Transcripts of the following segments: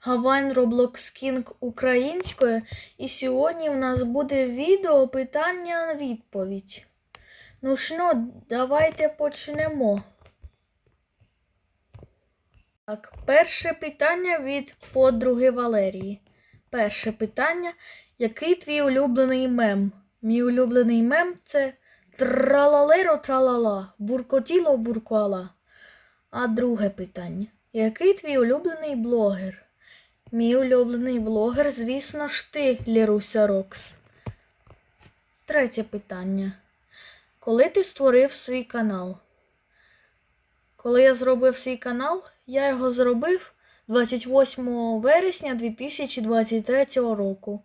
Гавайн Roblox King українською. І сьогодні в нас буде відео питання відповідь. Ну що, давайте почнемо. Так, перше питання від подруги Валерії. Перше питання. Який твій улюблений мем? Мій улюблений мем це тралалеро тралала, буркотіло буркуала. А друге питання. Який твій улюблений блогер? Мій улюблений блогер, звісно ж ти, Ліруся Рокс. Третє питання. Коли ти створив свій канал? Коли я зробив свій канал, я його зробив 28 вересня 2023 року.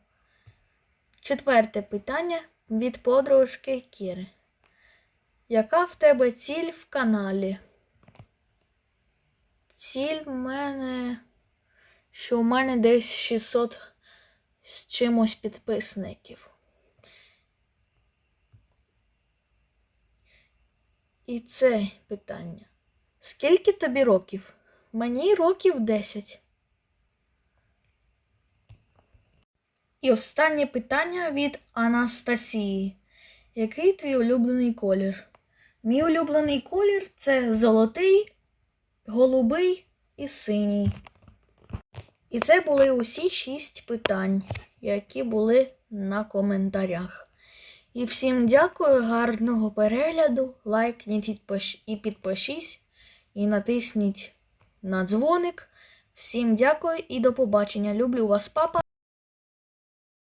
Четверте питання від подружки Кіри. Яка в тебе ціль в каналі? Ціль в мене, що в мене десь 600 з чимось підписників. І це питання. Скільки тобі років? Мені років 10. І останнє питання від Анастасії. Який твій улюблений колір? Мій улюблений колір це золотий, голубий і синій. І це були усі шість питань, які були на коментарях. І всім дякую, гарного перегляду, лайкніть і підпиш- підпишіть, і натисніть на дзвоник. Всім дякую і до побачення. Люблю вас, папа.